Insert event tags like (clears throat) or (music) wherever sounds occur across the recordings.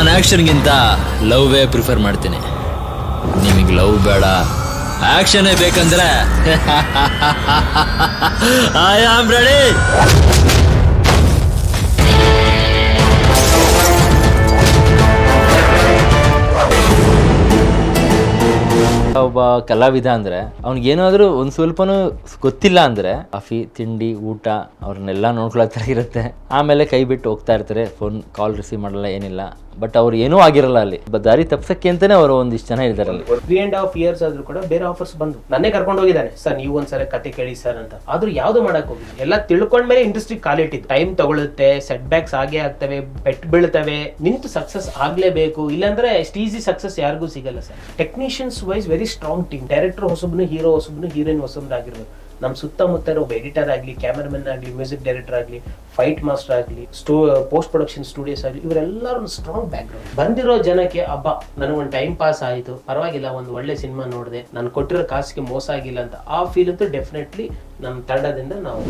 ನಾನು ಆ್ಯಕ್ಷನ್ಗಿಂತ ಲವ್ವೇ ಪ್ರಿಫರ್ ಮಾಡ್ತೀನಿ. ನಿಮಗೆ ಲವ್ ಬೇಡ. ಆ್ಯಕ್ಷನೇ ಬೇಕಂದ್ರೆ ಐ ಆಮ್ ರೆಡಿ ಒಬ್ಬ ಕಲಾವಿದ ಅಂದ್ರೆ ಅವ್ನಿಗೇನಾದರೂ ಒಂದು ಸ್ವಲ್ಪನೂ ಗೊತ್ತಿಲ್ಲ ಅಂದ್ರೆ ಕಾಫಿ, ತಿಂಡಿ, ಊಟ ಅವ್ರನ್ನೆಲ್ಲ ನೋಡ್ಕೊಳ್ಳೋ ಥರ ಇರುತ್ತೆ. ಆಮೇಲೆ ಕೈ ಬಿಟ್ಟು ಹೋಗ್ತಾ ಇರ್ತಾರೆ ಫೋನ್ ಕಾಲ್ ರಿಸೀವ್ ಮಾಡಲ್ಲ, ಏನಿಲ್ಲ. ಬಟ್ ಅವ್ರು ಏನೂ ಆಗಿರಲ್ಲ ಅಲ್ಲಿ. ದಾರಿ ತಪ್ಸಕ್ಕೆ ಅಂತಾನೆ ಅವರು ಒಂದಿಷ್ಟು ಜನ ಇದ್ದಾರೆ ಅಲ್ಲಿ ತ್ರೀ ಅಂಡ್ ಹಾಫ್ ಇಯರ್ಸ್ ಆದ್ರೂ ಕೂಡ ಬೇರೆ ಆಫರ್ಸ್ ಬಂದು. ನನ್ನೇ ಕರ್ಕೊಂಡು ಹೋಗಿದ್ದಾನೆ. ಸರ್, ನೀವು ಒಂದ್ಸಲ ಕತೆ ಕೇಳಿ ಸರ್ ಅಂತ. ಆದ್ರೂ ಯಾವ್ದು ಮಾಡಕ್ ಹೋಗಿಲ್ಲ. ಎಲ್ಲ ತಿಳ್ಕೊಂಡ್ಮೇಲೆ ಇಂಡಸ್ಟ್ರಿ ಕಾಲಿಟ್ಟಿದ್ದು ಟೈಮ್ ತಗೊಳುತ್ತೆ ಸೆಟ್ ಬ್ಯಾಕ್ಸ್ ಆಗೇ ಆಗ್ತವೆ ಬೆಟ್ ಬೀಳ್ತವೆ. ನಿಂತು ಸಕ್ಸಸ್ ಆಗ್ಲೇಬೇಕು. ಇಲ್ಲಾಂದ್ರೆ ಎಷ್ಟ್ ಈಸಿ ಸಕ್ಸಸ್ ಯಾರಿಗೂ ಸಿಗಲ್ಲ sir. Technicians wise very strong team director ಹೊಸಬ್ನು hero ಹೊಸಬ್ನು ಹೀರೋಯಿನ್ ಹೊಸಬ್ರಾಗಿರ್ಬೇಕು ನಮ್ಮ ಸುತ್ತಮುತ್ತ ಇರೋ ಎಡಿಟರ್ ಆಗಲಿ ಕ್ಯಾಮರಾಮನ್ ಆಗಲಿ ಮ್ಯೂಸಿಕ್ ಡೈರೆಕ್ಟರ್ ಆಗಲಿ ಫೈಟ್ ಮಾಸ್ಟರ್ ಆಗಲಿ ಸ್ಟೋ ಪೋಸ್ಟ್ ಪ್ರೊಡಕ್ಷನ್ ಸ್ಟುಡಿಯೋಸ್ ಆಗಲಿ ಇವರೆಲ್ಲರೂ ಸ್ಟ್ರಾಂಗ್ ಬ್ಯಾಕ್ಗ್ರೌಂಡ್ ಬಂದಿರೋ ಜನಕ್ಕೆ ಹಬ್ಬ ನನಗೊಂದು ಟೈಮ್ ಪಾಸ್ ಆಯಿತು. ಪರವಾಗಿಲ್ಲ, ಒಂದು ಒಳ್ಳೆ ಸಿನಿಮಾ ನೋಡಿದೆ. ನಾನು ಕೊಟ್ಟಿರೋ ಕಾಸಿಗೆ ಮೋಸ ಆಗಿಲ್ಲ ಅಂತ ಆ ಫೀಲ್ ಅಂತೂ ಡೆಫಿನೆಟ್ಲಿ ನಮ್ಮ ತಂಡದಿಂದ ನಾವು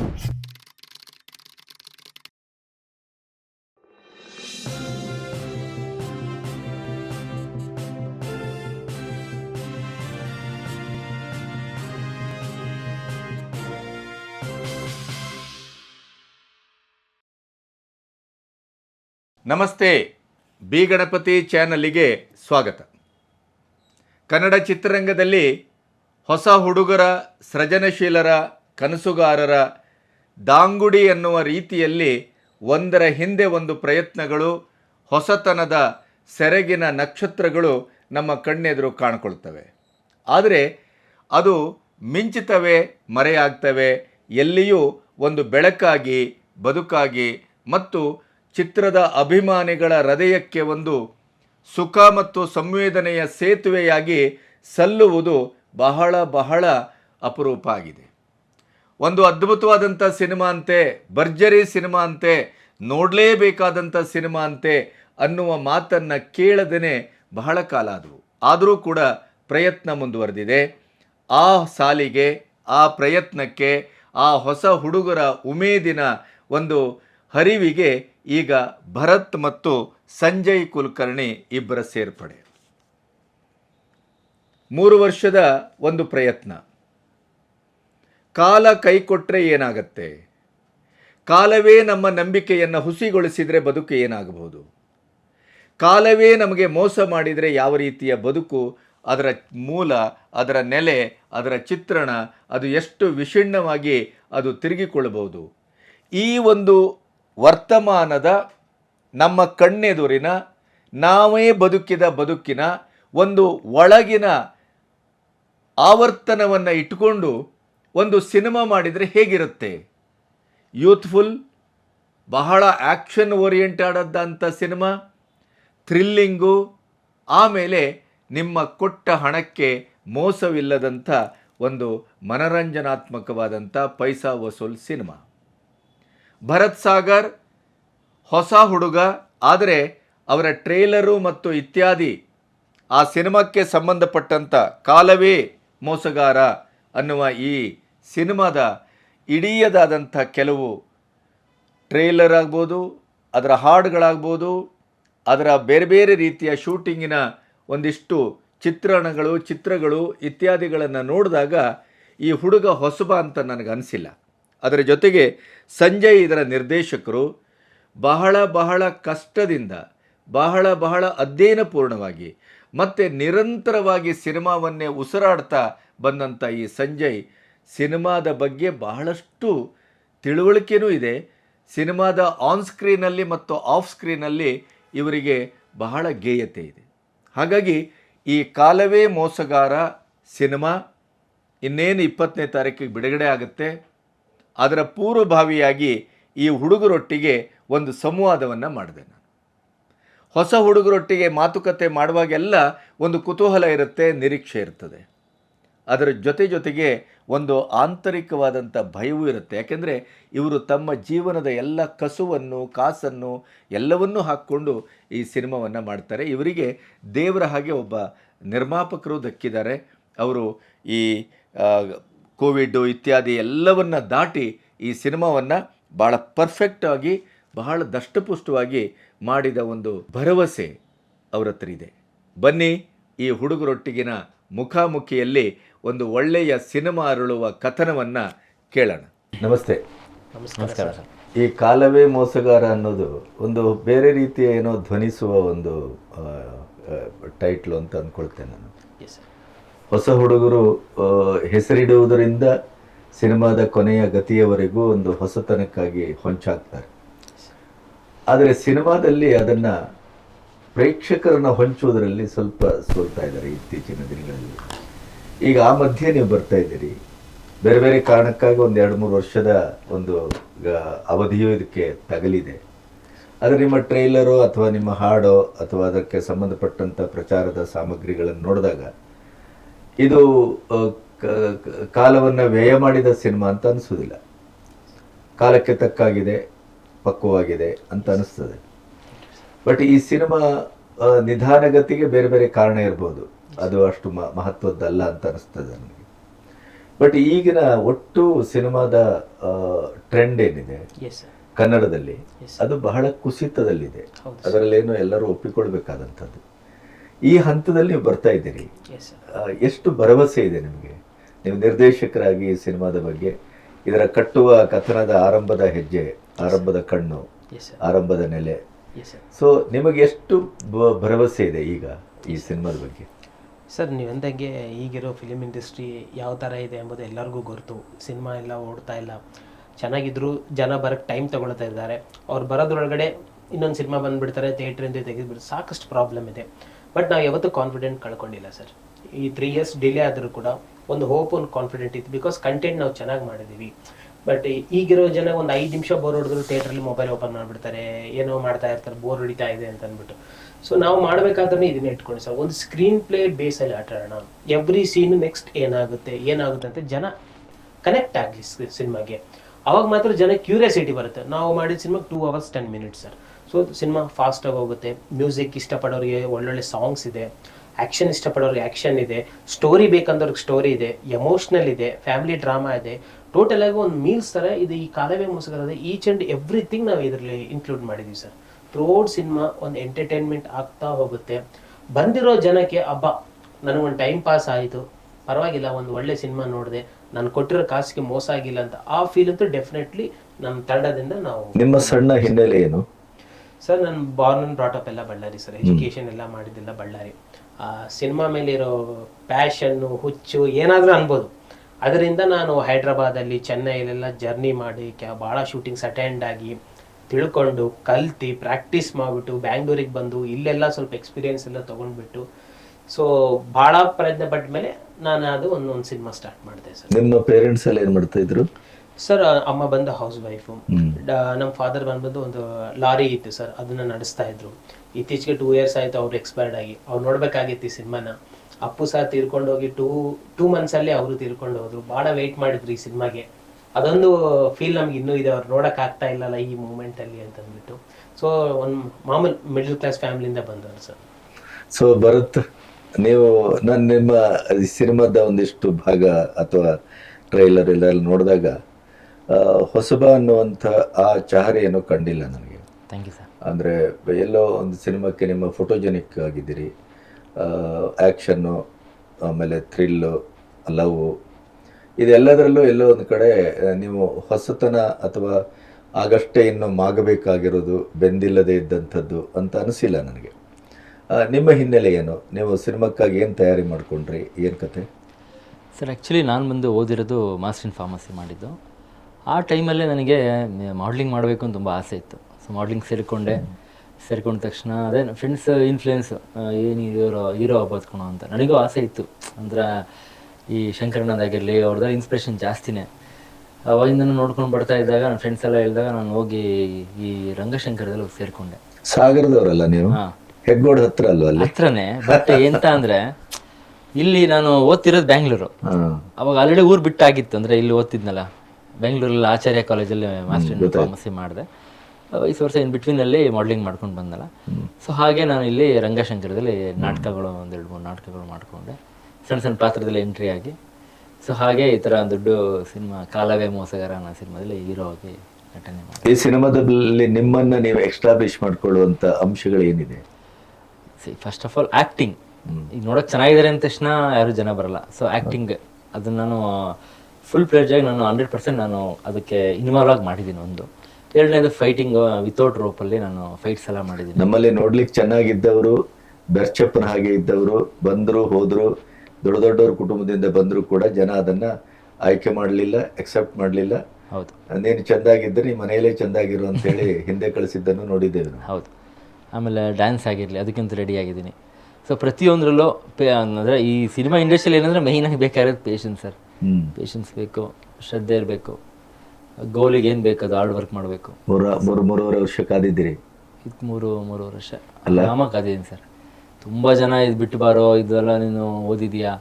ನಮಸ್ತೆ, ಬಿ ಗಣಪತಿ ಚಾನಲಿಗೆ ಸ್ವಾಗತ. ಕನ್ನಡ ಚಿತ್ರರಂಗದಲ್ಲಿ ಹೊಸ ಹುಡುಗರ, ಸೃಜನಶೀಲರ, ಕನಸುಗಾರರ ದಾಂಗುಡಿ ಎನ್ನುವ ರೀತಿಯಲ್ಲಿ ಒಂದರ ಹಿಂದೆ ಒಂದು ಪ್ರಯತ್ನಗಳು, ಹೊಸತನದ ಸೆರಗಿನ ನಕ್ಷತ್ರಗಳು ನಮ್ಮ ಕಣ್ಣೆದುರು ಕಾಣಿಕೊಳ್ತವೆ. ಆದರೆ ಅದು ಮಿಂಚುತ್ತವೆ ಮರೆಯಾಗ್ತವೆ, ಎಲ್ಲಿಯೂ ಒಂದು ಬೆಳಕಾಗಿ, ಬದುಕಾಗಿ ಮತ್ತು ಚಿತ್ರದ ಅಭಿಮಾನಿಗಳ ಹೃದಯಕ್ಕೆ ಒಂದು ಸುಖ ಮತ್ತು ಸಂವೇದನೆಯ ಸೇತುವೆಯಾಗಿ ಸಲ್ಲುವುದು ಬಹಳ ಬಹಳ ಅಪರೂಪ ಆಗಿದೆ. ಒಂದು ಅದ್ಭುತವಾದಂಥ ಸಿನಿಮಾ ಅಂತೆ, ಭರ್ಜರಿ ಸಿನಿಮಾ ಅಂತೆ, ನೋಡಲೇಬೇಕಾದಂಥ ಸಿನಿಮಾ ಅಂತೆ ಅನ್ನುವ ಮಾತನ್ನು ಕೇಳದೇನೆ ಬಹಳ ಕಾಲ ಆದವು. ಆದರೂ ಕೂಡ ಪ್ರಯತ್ನ ಮುಂದುವರೆದಿದೆ. ಆ ಸಾಲಿಗೆ, ಆ ಪ್ರಯತ್ನಕ್ಕೆ, ಆ ಹೊಸ ಹುಡುಗರ ಉಮೇದಿನ ಒಂದು ಹರಿವಿಗೆ ಈಗ ಭರತ್ ಮತ್ತು ಸಂಜಯ್ ಕುಲಕರ್ಣಿ ಇಬ್ಬರ ಸೇರ್ಪಡೆ. ಮೂರು ವರ್ಷದ ಒಂದು ಪ್ರಯತ್ನ. ಕಾಲ ಕೈಕೊಟ್ಟರೆ ಏನಾಗತ್ತೆ? ಕಾಲವೇ ನಮ್ಮ ನಂಬಿಕೆಯನ್ನು ಹುಸಿಗೊಳಿಸಿದರೆ ಬದುಕು ಏನಾಗಬಹುದು? ಕಾಲವೇ ನಮಗೆ ಮೋಸ ಮಾಡಿದರೆ ಯಾವ ರೀತಿಯ ಬದುಕು? ಅದರ ಮೂಲ, ಅದರ ನೆಲೆ, ಅದರ ಚಿತ್ರಣ, ಅದು ಎಷ್ಟು ವಿಷಿಣ್ಣವಾಗಿ ಅದು ತಿರುಗಿಕೊಳ್ಳಬಹುದು? ಈ ಒಂದು ವರ್ತಮಾನದ ನಮ್ಮ ಕಣ್ಣೆದುರಿನ, ನಾವೇ ಬದುಕಿದ ಬದುಕಿನ ಒಂದು ಒಳಗಿನ ಆವರ್ತನವನ್ನು ಇಟ್ಟುಕೊಂಡು ಒಂದು ಸಿನಿಮಾ ಮಾಡಿದರೆ ಹೇಗಿರುತ್ತೆ? ಯೂತ್ಫುಲ್ ಬಹಳ ಆ್ಯಕ್ಷನ್ ಓರಿಯೆಂಟಾದಂಥ ಸಿನಿಮಾ ಥ್ರಿಲ್ಲಿಂಗು ಆಮೇಲೆ ನಿಮ್ಮ ಕೊಟ್ಟ ಹಣಕ್ಕೆ ಮೋಸವಿಲ್ಲದಂಥ ಒಂದು ಮನರಂಜನಾತ್ಮಕವಾದಂಥ ಪೈಸಾ ವಸೂಲ್ ಸಿನಿಮಾ. ಭರತ್ ಸಾಗರ್, ಹೊಸ ಹುಡುಗ, ಆದರೆ ಅವರ ಟ್ರೇಲರು ಮತ್ತು ಇತ್ಯಾದಿ ಆ ಸಿನಿಮಾಕ್ಕೆ ಸಂಬಂಧಪಟ್ಟಂಥ ಕಾಲವೇ ಮೋಸಗಾರ ಅನ್ನುವ ಈ ಸಿನಿಮಾದ ಇಡೀಯದಾದಂಥ ಕೆಲವು ಟ್ರೇಲರ್ ಆಗ್ಬೋದು ಅದರ ಹಾಡುಗಳಾಗ್ಬೋದು, ಅದರ ಬೇರೆ ಬೇರೆ ರೀತಿಯ ಶೂಟಿಂಗಿನ ಒಂದಿಷ್ಟು ಚಿತ್ರಣಗಳು, ಚಿತ್ರಗಳು ಇತ್ಯಾದಿಗಳನ್ನು ನೋಡಿದಾಗ ಈ ಹುಡುಗ ಹೊಸಬ ಅಂತ ನನಗೆ ಅನಿಸಿಲ್ಲ ಅದರ ಜೊತೆಗೆ ಸಂಜಯ್ ಇದರ ನಿರ್ದೇಶಕರು ಬಹಳ ಬಹಳ ಕಷ್ಟದಿಂದ, ಬಹಳ ಬಹಳ ಅಧ್ಯಯನಪೂರ್ಣವಾಗಿ ಮತ್ತು ನಿರಂತರವಾಗಿ ಸಿನಿಮಾವನ್ನೇ ಉಸಿರಾಡ್ತಾ ಬಂದಂಥ ಈ ಸಂಜಯ್ ಸಿನಿಮಾದ ಬಗ್ಗೆ ಬಹಳಷ್ಟು ತಿಳುವಳಿಕೆನೂ ಇದೆ. ಸಿನಿಮಾದ ಆನ್ ಸ್ಕ್ರೀನಲ್ಲಿ ಮತ್ತು ಆಫ್ ಸ್ಕ್ರೀನಲ್ಲಿ ಇವರಿಗೆ ಬಹಳ ಗೇಯತೆ ಇದೆ. ಹಾಗಾಗಿ ಈ ಕಾಲವೇ ಮೋಸಗಾರ ಸಿನಿಮಾ ಇನ್ನೇನು ಇಪ್ಪತ್ತನೇ ತಾರೀಕಿಗೆ ಬಿಡುಗಡೆ ಆಗುತ್ತೆ? ಅದರ ಪೂರ್ವಭಾವಿಯಾಗಿ ಈ ಹುಡುಗರೊಟ್ಟಿಗೆ ಒಂದು ಸಂವಾದವನ್ನು ಮಾಡಿದೆ ನಾನು. ಹೊಸ ಹುಡುಗರೊಟ್ಟಿಗೆ ಮಾತುಕತೆ ಮಾಡುವಾಗೆಲ್ಲ ಒಂದು ಕುತೂಹಲ ಇರುತ್ತೆ, ನಿರೀಕ್ಷೆ ಇರ್ತದೆ. ಅದರ ಜೊತೆ ಜೊತೆಗೆ ಒಂದು ಆಂತರಿಕವಾದಂಥ ಭಯವೂ ಇರುತ್ತೆ. ಯಾಕೆಂದರೆ ಇವರು ತಮ್ಮ ಜೀವನದ ಎಲ್ಲ ಕಸುವನ್ನು, ಕಾಸನ್ನು ಎಲ್ಲವನ್ನೂ ಹಾಕ್ಕೊಂಡು ಈ ಸಿನಿಮಾವನ್ನು ಮಾಡ್ತಾರೆ. ಇವರಿಗೆ ದೇವರ ಹಾಗೆ ಒಬ್ಬ ನಿರ್ಮಾಪಕರು ದಕ್ಕಿದ್ದಾರೆ. ಅವರು ಈ ಕೋವಿಡ್ಡು ಇತ್ಯಾದಿ ಎಲ್ಲವನ್ನ ದಾಟಿ ಈ ಸಿನಿಮಾವನ್ನು ಭಾಳ ಪರ್ಫೆಕ್ಟಾಗಿ ಬಹಳ ದಷ್ಟಪುಷ್ಟವಾಗಿ ಮಾಡಿದ ಒಂದು ಭರವಸೆ ಅವರ ಹತ್ರ ಇದೆ. ಬನ್ನಿ ಈ ಹುಡುಗರೊಟ್ಟಿಗಿನ ಮುಖಾಮುಖಿಯಲ್ಲಿ ಒಂದು ಒಳ್ಳೆಯ ಸಿನಿಮಾ ಅರಳುವ ಕಥನವನ್ನು ಕೇಳೋಣ. ನಮಸ್ತೆ. ನಮಸ್ಕಾರ ಸರ್. ಈ ಕಾಲವೇ ಮೋಸಗಾರ ಅನ್ನೋದು ಒಂದು ಬೇರೆ ರೀತಿಯ ಏನೋ ಧ್ವನಿಸುವ ಒಂದು ಟೈಟ್ಲು ಅಂತ ಅಂದ್ಕೊಳ್ತೇನೆ ನಾನು. ಹೊಸ ಹುಡುಗರು ಹೆಸರಿಡುವುದರಿಂದ ಸಿನಿಮಾದ ಕೊನೆಯ ಗತಿಯವರೆಗೂ ಒಂದು ಹೊಸತನಕ್ಕಾಗಿ ಹೊಂಚಾಕ್ತಾರೆ ಆದರೆ ಸಿನಿಮಾದಲ್ಲಿ ಅದನ್ನ ಪ್ರೇಕ್ಷಕರನ್ನ ಹೊಂಚುವುದರಲ್ಲಿ ಸ್ವಲ್ಪ ಸೋಲ್ತಾ ಇದ್ದಾರೆ ಇತ್ತೀಚಿನ ದಿನಗಳಲ್ಲಿ. ಈಗ ಆ ಮಧ್ಯೆ ನೀವು ಬರ್ತಾ ಇದ್ದೀರಿ. ಬೇರೆ ಬೇರೆ ಕಾರಣಕ್ಕಾಗಿ ಒಂದು ಎರಡು ಮೂರು ವರ್ಷದ ಒಂದು ಅವಧಿಯು ಇದಕ್ಕೆ ತಗಲಿದೆ. ಆದರೆ ನಿಮ್ಮ ಟ್ರೈಲರು ಅಥವಾ ನಿಮ್ಮ ಹಾಡೋ ಅಥವಾ ಅದಕ್ಕೆ ಸಂಬಂಧಪಟ್ಟಂಥ ಪ್ರಚಾರದ ಸಾಮಗ್ರಿಗಳನ್ನು ನೋಡಿದಾಗ ಇದು ಕಾಲವನ್ನ ವ್ಯಯ ಮಾಡಿದ ಸಿನಿಮಾ ಅಂತ ಅನಿಸೋದಿಲ್ಲ ಕಾಲಕ್ಕೆ ತಕ್ಕಾಗಿದೆ ಪಕ್ವವಾಗಿದೆ ಅಂತ ಅನಿಸ್ತದೆ. ಬಟ್ ಈ ಸಿನಿಮಾ ನಿಧಾನಗತಿಗೆ ಬೇರೆ ಬೇರೆ ಕಾರಣ ಇರ್ಬೋದು. ಅದು ಅಷ್ಟು ಮಹತ್ವದ್ದಲ್ಲ ಅಂತ ಅನಿಸ್ತದೆ ನನಗೆ. ಬಟ್ ಈಗಿನ ಒಟ್ಟು ಸಿನಿಮಾದ ಟ್ರೆಂಡ್ ಏನಿದೆ? ಕನ್ನಡದಲ್ಲಿ. ಅದು ಬಹಳ ಕುಸಿತದಲ್ಲಿದೆ. ಅದರಲ್ಲೇನು ಎಲ್ಲರೂ ಒಪ್ಪಿಕೊಳ್ಬೇಕಾದಂಥದ್ದು. ಈ ಹಂತದಲ್ಲಿ ನೀವು ಬರ್ತಾ ಇದ್ದೀರಿ. ಎಷ್ಟು ಭರವಸೆ ಇದೆ ನಿಮಗೆ? ನೀವು ನಿರ್ದೇಶಕರಾಗಿ ಈ ಸಿನಿಮಾದ ಬಗ್ಗೆ ಇದರ ಕಟ್ಟುವ ಕಥನದ ಆರಂಭದ ಹೆಜ್ಜೆ ಆರಂಭದ ಕಣ್ಣು ಆರಂಭದ ನೆಲೆ. ಸೊ ನಿಮಗೆ ಎಷ್ಟು ಭರವಸೆ ಇದೆ ಈಗ ಈ ಸಿನಿಮಾದ ಬಗ್ಗೆ? ಸರ್ ನೀವು ಅಂದಂಗೆ ಈಗಿರೋ ಫಿಲಿಮ್ ಇಂಡಸ್ಟ್ರಿ ಯಾವ ಥರ ಇದೆ ಎಂಬುದು ಎಲ್ಲರಿಗೂ ಗೊತ್ತು. ಸಿನಿಮಾ ಎಲ್ಲ ಓಡ್ತಾ ಇಲ್ಲ. ಚೆನ್ನಾಗಿದ್ರು ಜನ ಬರೋಕ್ಕೆ ಟೈಮ್ ತೊಗೊಳ್ತಾ ಇದ್ದಾರೆ. ಅವ್ರು ಬರೋದ್ರೊಳಗಡೆ ಇನ್ನೊಂದು ಸಿನಿಮಾ ಬಂದುಬಿಡ್ತಾರೆ ಥಿಯೇಟ್ರಿಂದ ತೆಗೆದುಬಿಟ್ಟು ಸಾಕಷ್ಟು ಪ್ರಾಬ್ಲಮ್ ಇದೆ. ಬಟ್ ನಾವು ಯಾವತ್ತೂ ಕಾನ್ಫಿಡೆಂಟ್ ಕಳ್ಕೊಂಡಿಲ್ಲ ಸರ್ ಈ ತ್ರೀ ಇಯರ್ಸ್ ಡಿಲೇ ಆದರೂ ಕೂಡ ಒಂದು ಹೋಪ್ ಒಂದು ಕಾನ್ಫಿಡೆಂಟ್ ಇತ್ತು. ಬಿಕಾಸ್ ಕಂಟೆಂಟ್ ನಾವು ಚೆನ್ನಾಗಿ ಮಾಡಿದ್ದೀವಿ ಬಟ್ ಈಗಿರೋ ಜನ ಒಂದು ಐದು ನಿಮಿಷ ಬೋರ್ ಹೊಡೆದ್ರು ಥಿಯೇಟ್ರಲ್ಲಿ ಮೊಬೈಲ್ ಓಪನ್ ಮಾಡಿಬಿಡ್ತಾರೆ. ಏನೋ ಮಾಡ್ತಾ ಇರ್ತಾರೆ ಬೋರ್ ಹೊಡಿತಾ ಇದೆ ಅಂತ ಅಂದ್ಬಿಟ್ಟು. ಸೊ ನಾವು ಮಾಡಬೇಕಾದ್ರೆ ಇದನ್ನ ಇಟ್ಕೊಂಡು ಸರ್ ಒಂದು ಸ್ಕ್ರೀನ್ ಪ್ಲೇ ಬೇಸಲ್ಲಿ ಆಟ ಆಡೋಣ ಎವ್ರಿ ಸೀನ್ ನೆಕ್ಸ್ಟ್ ಏನಾಗುತ್ತೆ ಏನಾಗುತ್ತೆ ಅಂತ ಜನ ಕನೆಕ್ಟ್ ಆಗಲಿ ಸಿನಿಮಾಗೆ. ಅವಾಗ ಮಾತ್ರ ಜನ ಕ್ಯೂರಿಯಾಸಿಟಿ ಬರುತ್ತೆ. ನಾವು ಮಾಡಿದ cinema two hours ten minutes sir so cinema ಫಾಸ್ಟಾಗಿ ಹೋಗುತ್ತೆ. ಮ್ಯೂಸಿಕ್ ಇಷ್ಟಪಡೋರಿಗೆ ಒಳ್ಳೊಳ್ಳೆ ಸಾಂಗ್ಸ್ ಇದೆ. ಆ್ಯಕ್ಷನ್ ಇಷ್ಟಪಡೋರಿಗೆ ಆ್ಯಕ್ಷನ್ ಇದೆ. ಸ್ಟೋರಿ ಬೇಕಂದವ್ರಿಗೆ ಸ್ಟೋರಿ ಇದೆ. ಎಮೋಷ್ನಲ್ ಇದೆ. ಫ್ಯಾಮಿಲಿ ಡ್ರಾಮಾ ಇದೆ. ಟೋಟಲ್ ಆಗಿ ಒಂದು ಮೀಲ್ಸ್ ಥರ ಇದು ಈ ಕಾಲವೇ ಮುಸುಗರದ ಈಚ್ ಆ್ಯಂಡ್ ಎವ್ರಿಥಿಂಗ್ ನಾವು ಇದರಲ್ಲಿ ಇನ್ಕ್ಲೂಡ್ ಮಾಡಿದ್ವಿ ಸರ್ ಥ್ರೋಡ್ ಸಿನಿಮಾ ಒಂದು ಎಂಟರ್ಟೈನ್ಮೆಂಟ್ ಆಗ್ತಾ ಹೋಗುತ್ತೆ. ಬಂದಿರೋ ಜನಕ್ಕೆ ಹಬ್ಬ ನನಗೊಂದು ಟೈಮ್ ಪಾಸ್ ಆಯಿತು. ಪರವಾಗಿಲ್ಲ, ಒಂದು ಒಳ್ಳೆ ಸಿನಿಮಾ ನೋಡಿದೆ. ನಾನು ಕೊಟ್ಟಿರೋ ಕಾಸಿಗೆ ಮೋಸ ಆಗಿಲ್ಲ ಅಂತ ಆ ಫೀಲ್ ಅಂತೂ ಡೆಫಿನೆಟ್ಲಿ ನಮ್ಮ ತಂಡದಿಂದ ನಾವು ನಿಮ್ಮ ಸಣ್ಣ ಹಿನ್ನೆಲೆ ಏನು? ಸರ್ ನಾನು ಬಾರ್ನ್ ಅಂಡ್ ಬ್ರಾಟಪ್ ಎಲ್ಲ ಬಳ್ಳಾರಿ ಸರ್ ಎಜುಕೇಶನ್ ಎಲ್ಲ ಮಾಡಿದ್ದೆಲ್ಲ ಬಳ್ಳಾರಿ. ಆ ಸಿನಿಮಾ ಮೇಲೆ ಇರೋ ಪ್ಯಾಷನ್ನು ಹುಚ್ಚು ಏನಾದರೂ ಅನ್ಬೋದು. ಅದರಿಂದ ನಾನು ಹೈದ್ರಾಬಾದಲ್ಲಿ ಚೆನ್ನೈಲೆಲ್ಲ ಜರ್ನಿ ಮಾಡಿ ಕ್ಯಾ ಭಾಳ ಶೂಟಿಂಗ್ಸ್ ಅಟೆಂಡ್ ಆಗಿ ತಿಳ್ಕೊಂಡು ಕಲ್ತು ಪ್ರಾಕ್ಟೀಸ್ ಮಾಡಿಬಿಟ್ಟು ಬ್ಯಾಂಗ್ಳೂರಿಗೆ ಬಂದು ಇಲ್ಲೆಲ್ಲ ಸ್ವಲ್ಪ ಎಕ್ಸ್ಪೀರಿಯನ್ಸ್ ಎಲ್ಲ ತೊಗೊಂಡ್ಬಿಟ್ಟು ಸೊ ಭಾಳ ಪ್ರಯತ್ನ ಪಟ್ಟ ಮೇಲೆ ನಾನು ಅದು ಒಂದು ಒಂದು ಸಿನಿಮಾ ಸ್ಟಾರ್ಟ್ ಮಾಡಿದೆ ಸರ್. ನಿಮ್ಮ ಪೇರೆಂಟ್ಸ್ ಎಲ್ಲ ಏನು ಮಾಡ್ತಾ ಇದ್ರು? ಸರ್ ಅಮ್ಮ ಬಂದು ಹೌಸ್ ವೈಫು ನಮ್ಮ ಫಾದರ್ ಬಂದ್ಬಂದು ಒಂದು ಲಾರಿ ಇತ್ತು ಸರ್ ಅದನ್ನ ನಡೆಸ್ತಾ ಇದ್ರು. ಇತ್ತೀಚೆಗೆ ಟೂ ಇಯರ್ಸ್ ಆಯ್ತು ಅವ್ರು ಎಕ್ಸ್ಪೈರ್ಡ್ ಆಗಿ. ಅವ್ರು ನೋಡ್ಬೇಕಾಗಿತ್ತು ಈ ಸಿನಿಮಾನ. ಅಪ್ಪು ಸಹ ತೀರ್ಕೊಂಡು ಹೋಗಿ ಟೂ ಟೂ ಮಂತ್ಸಲ್ಲಿ ಅವರು ತೀರ್ಕೊಂಡು ಹೋದ್ರು ಭಾಳ ವೆಯ್ಟ್ ಮಾಡಿದ್ರು ಈ ಸಿನಿಮಾಗೆ. ಅದೊಂದು ಫೀಲ್ ನಮ್ಗೆ ಇನ್ನೂ ಇದೆ ಅವ್ರು ನೋಡಕ್ ಆಗ್ತಾ ಇಲ್ಲಲ್ಲ ಈ ಮೂಮೆಂಟಲ್ಲಿ ಅಂತ ಅಂದ್ಬಿಟ್ಟು ಸೊ ಒಂದು ಮಾಮೂಲಿ ಮಿಡಲ್ ಕ್ಲಾಸ್ ಫ್ಯಾಮಿಲಿಯಿಂದ ಬಂದವರು ಸರ್. ಸೊ ಭರತ್ ನೀವು ನಾನು ನಿಮ್ಮ ಸಿನಿಮಾದ ಒಂದಿಷ್ಟು ಭಾಗ ಅಥವಾ ಟ್ರೈಲರ್ ಎಲ್ಲ ನೋಡಿದಾಗ ಹೊಸಬ ಅನ್ನುವಂಥ ಆ ಚಹರೆಯನ್ನು ಕಂಡಿಲ್ಲ ನನಗೆ. ಅಂದರೆ ಎಲ್ಲೋ ಒಂದು ಸಿನಿಮಾಕ್ಕೆ ನಿಮ್ಮ ಫೋಟೋಜೆನಿಕ್ ಆಗಿದ್ದೀರಿ ಆ್ಯಕ್ಷನ್ನು ಆಮೇಲೆ ಥ್ರಿಲ್ಲು ಲವ್ ಇದೆಲ್ಲದರಲ್ಲೂ ಎಲ್ಲೋ ಒಂದು ಕಡೆ ನೀವು ಹೊಸತನ ಅಥವಾ ಆಗಷ್ಟೇ ಇನ್ನು ಮಾಗಬೇಕಾಗಿರೋದು ಬೆಂದಿಲ್ಲದೆ ಇದ್ದಂಥದ್ದು ಅಂತ ಅನಿಸಿಲ್ಲ ನನಗೆ. ನಿಮ್ಮ ಹಿನ್ನೆಲೆ ಏನು? ನೀವು ಸಿನಿಮಾಕ್ಕಾಗಿ ಏನು ತಯಾರಿ ಮಾಡ್ಕೊಂಡ್ರಿ? ಏನು ಕತೆ? ಸರ್ ಆ್ಯಕ್ಚುಲಿ ನಾನು ಬಂದು ಓದಿರೋದು ಮಾಸ್ಟರ್ ಇನ್ ಫಾರ್ಮಸಿ ಮಾಡಿದ್ದು. ಆ ಟೈಮಲ್ಲೇ ನನಗೆ ಮಾಡ್ಲಿಂಗ್ ಮಾಡಬೇಕು ಅಂತ ತುಂಬ ಆಸೆ ಇತ್ತು. ಸೊ ಮಾಡ್ಲಿಂಗ್ ಸೇರಿಕೊಂಡೆ. ಸೇರಿಕೊಂಡ ತಕ್ಷಣ ಅದೇ ಫ್ರೆಂಡ್ಸ್ ಇನ್ಫ್ಲೂಯೆನ್ಸ್ ಏನು ಇವರು ಹೀರೋ ಬದುಕೋಣ ಅಂತ. ನನಗೂ ಆಸೆ ಇತ್ತು. ಅಂದ್ರೆ ಈ ಶಂಕರಣ್ಣದಾಗಿರಲಿ ಅವ್ರದ್ದು ಇನ್ಸ್ಪಿರೇಷನ್ ಜಾಸ್ತಿನೇ. ಅವಾಗಿಂದ ನೋಡ್ಕೊಂಡು ಬರ್ತಾ ಇದ್ದಾಗ ನನ್ನ ಫ್ರೆಂಡ್ಸ್ ಎಲ್ಲ ಹೇಳಿದಾಗ ನಾನು ಹೋಗಿ ಈ ರಂಗಶಂಕರದಲ್ಲಿ ಹೋಗಿ ಸೇರಿಕೊಂಡೆ. ಸಾಗರದವರಲ್ಲ ನೀವು? ಹಾಂ. ಹೆಗ್ಗೋಡ್ ಹತ್ರ ಅಲ್ವಾ ಅಲ್ಲಿ? ಹತ್ರನೇ ಬಟ್ ಎಂತ ಅಂದ್ರೆ ಇಲ್ಲಿ ನಾನು ಓದ್ತಿರೋದು ಬ್ಯಾಂಗ್ಳೂರು ಅವಾಗ ಆಲ್ರೆಡಿ ಊರು ಬಿಟ್ಟಾಗಿತ್ತು ಅಂದ್ರೆ ಇಲ್ಲಿ ಓದ್ತಿದ್ನಲ್ಲ. ಬೆಂಗಳೂರಲ್ಲಿ ಆಚಾರ್ಯ ಕಾಲೇಜಲ್ಲಿ ಮಾಸ್ಟರ್ ಫಾರ್ಮಸಿ ಮಾಡಿದೆ. ಐದು ವರ್ಷ ಇನ್ ಬಿಟ್ವೀನಲ್ಲಿ ಮಾಡ್ಲಿಂಗ್ ಮಾಡ್ಕೊಂಡು ಬಂದಲ್ಲ. ಸೊ ಹಾಗೆ ನಾನು ಇಲ್ಲಿ ರಂಗಶಂಕರದಲ್ಲಿ ನಾಟಕಗಳು ಒಂದೆರಡು ಮೂರು ನಾಟಕಗಳು ಮಾಡಿಕೊಂಡೆ. ಸಣ್ಣ ಸಣ್ಣ ಪಾತ್ರದಲ್ಲಿ ಎಂಟ್ರಿ ಆಗಿ. ಸೊ ಹಾಗೆ ಈ ಥರ ದೊಡ್ಡ ಸಿನಿಮಾ ಕಾಲವೇ ಮೋಸಗಾರ ಅನ್ನೋ ಸಿನಿಮಾದಲ್ಲಿ ಹೀರೋ ಆಗಿ ನಟನೆ ಮಾಡಿ ಈ ಸಿನಿಮಾದಲ್ಲಿ ನಿಮ್ಮನ್ನ ನೀವು ಎಕ್ಸ್ಟ್ರಾಬ್ಲಿಷ್ ಮಾಡ್ಕೊಳ್ಳುವಂತ ಅಂಶಗಳು ಏನಿದೆ see first of all acting ಈಗ ನೋಡೋಕೆ ಚೆನ್ನಾಗಿದ್ದಾರೆ ಅಂದ ತಕ್ಷಣ ಯಾರು ಜನ ಬರಲ್ಲ. ಸೊ ಆ್ಯಕ್ಟಿಂಗ್ ಅದನ್ನು ನಾನು ಫುಲ್ ಆಗಿ ನಾನು ಹಂಡ್ರೆಡ್ ಪರ್ಸೆಂಟ್ ನಾನು ಅದಕ್ಕೆ ಇನ್ವಾಲ್ವ್ ಆಗಿ ಮಾಡಿದ್ದೀನಿ ಒಂದು. ಎರಡನೇದು ಫೈಟಿಂಗ್ ವಿತೌಟ್ ರೋಪಲ್ಲಿ ನಾನು ಫೈಟ್ಸ್ ಎಲ್ಲ ಮಾಡಿದ್ದೀನಿ ನಮ್ಮಲ್ಲಿ ನೋಡ್ಲಿಕ್ಕೆ ಚೆನ್ನಾಗಿದ್ದವರು ಬೆರ್ಚಪ್ಪನ ಹಾಗೆ ಇದ್ದವರು ಬಂದರು ಹೋದ್ರು ದೊಡ್ಡ ದೊಡ್ಡವ್ರ ಕುಟುಂಬದಿಂದ ಬಂದರೂ ಕೂಡ ಜನ ಅದನ್ನ ಆಯ್ಕೆ ಮಾಡಲಿಲ್ಲ ಅಕ್ಸೆಪ್ಟ್ ಮಾಡಲಿಲ್ಲ. ಹೌದು. ನೀನು ಚೆಂದಾಗಿದ್ದರೆ ನೀ ಮನೆಯಲ್ಲೇ ಚೆಂದಾಗಿರು ಅಂತೇಳಿ ಹಿಂದೆ ಕಳಿಸಿದ್ದನ್ನು ನೋಡಿದ್ದೇವೆ ಹೌದು. ಆಮೇಲೆ ಡ್ಯಾನ್ಸ್ ಆಗಿರಲಿ ಅದಕ್ಕಿಂತ ರೆಡಿ ಆಗಿದ್ದೀನಿ. ಸೊ ಪ್ರತಿಯೊಂದರಲ್ಲೂ ಪೇ ಅಂದರೆ ಈ ಸಿನಿಮಾ ಇಂಡಸ್ಟ್ರಿಯಲ್ಲಿ ಏನಂದರೆ ಮೇಯ್ನಾಗಿ ಬೇಕಾಗಿರೋದು ಪೇಷನ್ಸ್ ಸರ್. ಪೇಷನ್ಸ್ ಬೇಕು ಶ್ರದ್ಧೆ ಇರಬೇಕು ಗೋಲಿಗೆ ಏನು ಬೇಕು ಅದು ಹಾರ್ಡ್ ವರ್ಕ್ ಮಾಡಬೇಕು. ಮೂರ ಮೂರು ಮೂರುವರೆ ವರ್ಷ ಕಾದಿದ್ದೀರಿ? ಇದು ಮೂರು ಮೂರುವರೆ ವರ್ಷ. ಆರಾಮ ಕಾದಿದ್ದೀನಿ ಸರ್. ತುಂಬ ಜನ ಇದು ಬಿಟ್ಟು ಬಾರೋ ಇದೆಲ್ಲ ನೀನು ಓದಿದೀಯಾ?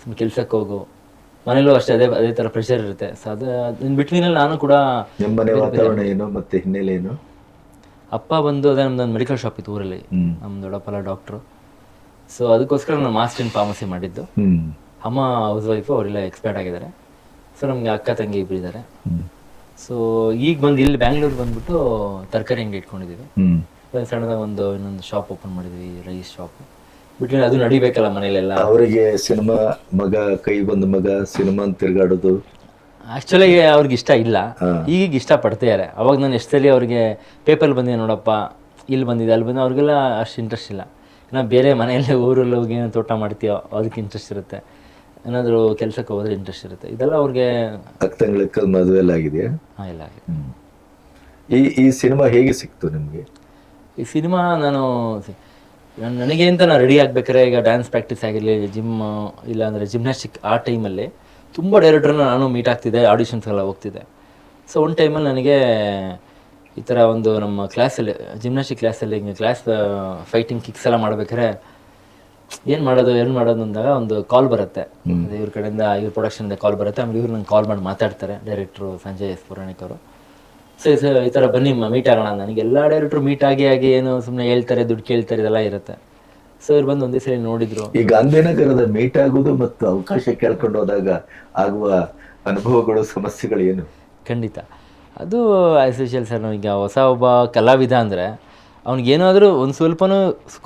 ಸುಮ್ಮನೆ ಕೆಲ್ಸಕ್ಕೆ ಹೋಗು. ಮನೇಲೂ ಅಷ್ಟೇ ಅದೇ ಅದೇ ಥರ ಪ್ರೆಷರ್ ಇರುತ್ತೆ. ಸೊ ಅದು ಬಿಟ್ವೀನಲ್ಲಿ ನಾನು ಕೂಡ ವಾತಾವರಣ ಏನು ಮತ್ತೆ ಹಿನ್ನೆಲೆ ಏನು? ಅಪ್ಪ ಬಂದು ಅದೇ ನಮ್ದೊಂದು ಮೆಡಿಕಲ್ ಶಾಪ್ ಇತ್ತು ಊರಲ್ಲಿ. ನಮ್ಮ ದೊಡ್ಡಪ್ಪಲ್ಲ ಡಾಕ್ಟ್ರು ಸೊ ಅದಕ್ಕೋಸ್ಕರ ನಾನು ಮಾಸ್ಟರ್ ಇನ್ ಫಾರ್ಮಸಿ ಮಾಡಿದ್ದು. ಅಮ್ಮ ಹೌಸ್ ವೈಫು ಅವರೆಲ್ಲ ಎಕ್ಸ್ಪರ್ಟ್ ಆಗಿದ್ದಾರೆ. ಸೊ ನಮಗೆ ಅಕ್ಕ ತಂಗಿ ಇಬ್ಬರು ಇದ್ದಾರೆ. ಸೊ ಈಗ ಬಂದು ಇಲ್ಲಿ ಬ್ಯಾಂಗ್ಳೂರ್ ಬಂದ್ಬಿಟ್ಟು ತರಕಾರಿ ಅಂಗಡಿ ಇಟ್ಕೊಂಡಿದ್ದೀವಿ. ಸಣ್ಣದಾಗ ಒಂದು ಇನ್ನೊಂದು ಶಾಪ್ ಓಪನ್ ಮಾಡಿದ್ವಿ ರೈಸ್ ಶಾಪ್ ಬಿಟ್ಟರೆ ಅದು ನಡಿಬೇಕಲ್ಲ ಮನೇಲೆಲ್ಲ ಅವರಿಗೆ ಸಿನಿಮಾ ಮಗ ಕೈ ಬಂದ ಮಗ ಸಿನಿಮಾ ತಿರ್ಗಾಡೋದು. ಆ್ಯಕ್ಚುಲಿ ಅವ್ರಿಗೆ ಇಷ್ಟ ಇಲ್ಲ. ಈಗೀಗ ಇಷ್ಟ ಪಡ್ತಿದ್ದಾರೆ ಅವಾಗ ನಾನು ಎಷ್ಟಲ್ಲಿ ಅವ್ರಿಗೆ ಪೇಪರ್ ಬಂದಿದೆ ನೋಡಪ್ಪ ಇಲ್ಲಿ ಬಂದಿದೆ ಅಲ್ಲಿ ಬಂದು ಅವ್ರಿಗೆಲ್ಲ ಅಷ್ಟು ಇಂಟ್ರೆಸ್ಟ್ ಇಲ್ಲ. ನಾವು ಬೇರೆ ಮನೆಯಲ್ಲೇ ಊರಲ್ಲಿ ಹೋಗಿ ಏನೋ ತೋಟ ಮಾಡ್ತೀವೋ ಅದಕ್ಕೆ ಇಂಟ್ರೆಸ್ಟ್ ಇರುತ್ತೆ. ಏನಾದರೂ ಕೆಲಸಕ್ಕೆ ಹೋದ್ರೆ ಇಂಟ್ರೆಸ್ಟ್ ಇರುತ್ತೆ. ಇದೆಲ್ಲ ಅವ್ರಿಗೆ ಅಕ್ಕ ತಂಗಳಕ್ಕ ಮದುವೆ ಎಲ್ಲ ಆಗಿದೆಯಾ? ಹಾಂ ಇಲ್ಲ ಈ ಈ ಸಿನಿಮಾ ಹೇಗೆ ಸಿಕ್ತು ನಿಮಗೆ? ಈ ಸಿನಿಮಾ ನಾನು ನಾನು ನಾನ್- ನನಗೆ ಅಂತ ನಾನು ರೆಡಿ ಆಗ್ಬೇಕಾದ್ರೆ ಈಗ ಡ್ಯಾನ್ಸ್ ಪ್ರಾಕ್ಟೀಸ್ ಆಗಿರಲಿ ಜಿಮ್ ಇಲ್ಲ ಅಂದರೆ ಜಿಮ್ನಾಸ್ಟಿಕ್ ಆ ಟೈಮಲ್ಲಿ ತುಂಬ ಡೈರೆಕ್ಟ್ರನ್ನ ನಾನು ಮೀಟ್ ಆಗ್ತಿದ್ದೆ ಆಡಿಷನ್ಸ್ಗೆಲ್ಲ ಹೋಗ್ತಿದ್ದೆ. ಸೊ ಒಂದು ಟೈಮಲ್ಲಿ ನನಗೆ ಈ ಥರ ಒಂದು ನಮ್ಮ ಕ್ಲಾಸಲ್ಲಿ ಜಿಮ್ನಾಸ್ಟಿಕ್ ಕ್ಲಾಸಲ್ಲಿ ಹಿಂಗೆ ಕ್ಲಾಸ್ ಫೈಟಿಂಗ್ ಕಿಕ್ಸ್ ಎಲ್ಲ ಮಾಡ್ಬೇಕಾದ್ರೆ ಏನು ಮಾಡೋದು ಏನು ಮಾಡೋದು ಅಂದಾಗ ಒಂದು ಕಾಲ್ ಬರುತ್ತೆ. ಇವ್ರ ಕಡೆಯಿಂದ ಇವ್ರ ಪ್ರೊಡಕ್ಷನಿಂದ ಕಾಲ್ ಬರುತ್ತೆ. ಆಮೇಲೆ ಇವ್ರು ನಂಗೆ ಕಾಲ್ ಮಾಡಿ ಮಾತಾಡ್ತಾರೆ ಡೈರೆಕ್ಟ್ರು ಸಂಜಯ್ ಎಸ್ ಪುರಾಣಿಕ್ ಅವರು. ಸರಿ ಸರ್ ಈ ಥರ ಬನ್ನಿ ಮೀಟ್ ಆಗೋಣ ನನಗೆ ಎಲ್ಲ ಡೈರೆಕ್ಟ್ರು ಮೀಟ್ ಆಗಿ ಆಗಿ ಏನು ಸುಮ್ಮನೆ ಹೇಳ್ತಾರೆ ದುಡ್ಡು ಕೇಳ್ತಾರೆ ಇದೆಲ್ಲ ಇರುತ್ತೆ. ಸೊ ಇವ್ರು ಬಂದು ಒಂದೇ ಸರಿ ನೋಡಿದ್ರು. ಈ ಗಾಂಧಿನಗರದ ಮೀಟ್ ಆಗುವುದು ಮತ್ತು ಅವಕಾಶ ಕೇಳ್ಕೊಂಡು ಹೋದಾಗ ಆಗುವ ಅನುಭವಗಳು ಸಮಸ್ಯೆಗಳು ಏನು? ಖಂಡಿತ. ಅದು ಆಸ್ ಯೂಶಲ್ ಸರ್ ಈಗ ಹೊಸ ಒಬ್ಬ ಕಲಾವಿದ ಅಂದರೆ ಅವ್ನಿಗೇನಾದರೂ ಒಂದು ಸ್ವಲ್ಪನೂ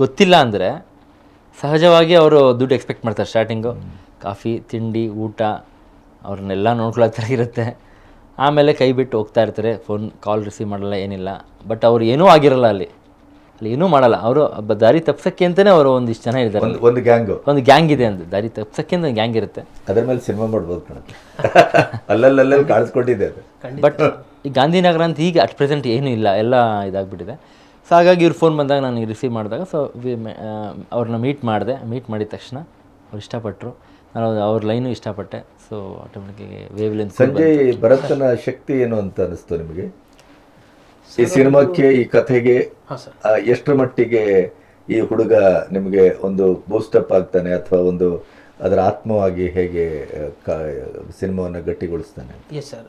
ಗೊತ್ತಿಲ್ಲ ಅಂದರೆ ಸಹಜವಾಗಿ ಅವರು ದುಡ್ಡು ಎಕ್ಸ್ಪೆಕ್ಟ್ ಮಾಡ್ತಾರೆ ಸ್ಟಾರ್ಟಿಂಗು. ಕಾಫಿ ತಿಂಡಿ ಊಟ ಅವ್ರನ್ನೆಲ್ಲ ನೋಡ್ಕೊಳ್ಳೋ ಥರ ಇರುತ್ತೆ. ಆಮೇಲೆ ಕೈ ಬಿಟ್ಟು ಹೋಗ್ತಾ ಇರ್ತಾರೆ ಫೋನ್ ಕಾಲ್ ರಿಸೀವ್ ಮಾಡಲ್ಲ ಏನಿಲ್ಲ. ಬಟ್ ಅವ್ರು ಏನೂ ಆಗಿರಲ್ಲ ಅಲ್ಲಿ. ಅಲ್ಲಿ ಏನೂ ಮಾಡಲ್ಲ. ಅವರು ದಾರಿ ತಪ್ಸಕ್ಕೆ ಅಂತಲೇ ಅವರು ಒಂದಿಷ್ಟು ಜನ ಇದ್ದಾರೆ. ಒಂದು ಒಂದು ಗ್ಯಾಂಗು. ಒಂದು ಗ್ಯಾಂಗ್ ಇದೆ ಅಂತ ದಾರಿ ತಪ್ಸಕ್ಕೆ ಅಂತ ಗ್ಯಾಂಗ್ ಇರುತ್ತೆ. ಅದ್ರ ಮೇಲೆ ಸಿನಿಮಾ ಮಾಡ್ಬೋದು ಕಣಕ್ಕೆ. (laughs) ಅಲ್ಲಲ್ಲಲ್ಲಿ ಕಾಣಿಸ್ಕೊಂಡಿದೆ ಅದು. ಬಟ್ ಈ ಗಾಂಧಿನಗರ ಅಂತ ಈಗ ಅಟ್ ಪ್ರೆಸೆಂಟ್ ಏನೂ ಇಲ್ಲ. ಎಲ್ಲ ಇದಾಗ್ಬಿಟ್ಟಿದೆ. ಸೊ ಹಾಗಾಗಿ ಇವ್ರು ಫೋನ್ ಬಂದಾಗ ನಾನು ರಿಸೀವ್ ಮಾಡಿದಾಗ ಸೊ ಅವ್ರನ್ನ ಮೀಟ್ ಮಾಡಿದೆ. ಮೀಟ್ ಮಾಡಿದ ತಕ್ಷಣ ಅವ್ರು ಇಷ್ಟಪಟ್ಟರು ನಾನು ಅವ್ರ ಲೈನು ಇಷ್ಟಪಟ್ಟೆ. So automatic wavelength Sanjay ಭರತನ ಶಕ್ತಿ ಏನು ಅಂತ ಅನ್ನಿಸ್ತು ನಿಮಗೆ? ಈ ಸಿನಿಮಾಕ್ಕೆ ಈ ಕಥೆಗೆ ಎಷ್ಟರ ಮಟ್ಟಿಗೆ ಈ ಹುಡುಗ ನಿಮಗೆ ಒಂದು ಬೂಸ್ಟಪ್ ಆಗ್ತಾನೆ ಅಥವಾ ಒಂದು ಅದರ ಆತ್ಮವಾಗಿ ಹೇಗೆ ಸಿನಿಮಾವನ್ನು ಗಟ್ಟಿಗೊಳಿಸ್ತಾನೆ ಎಸ್ ಸರ್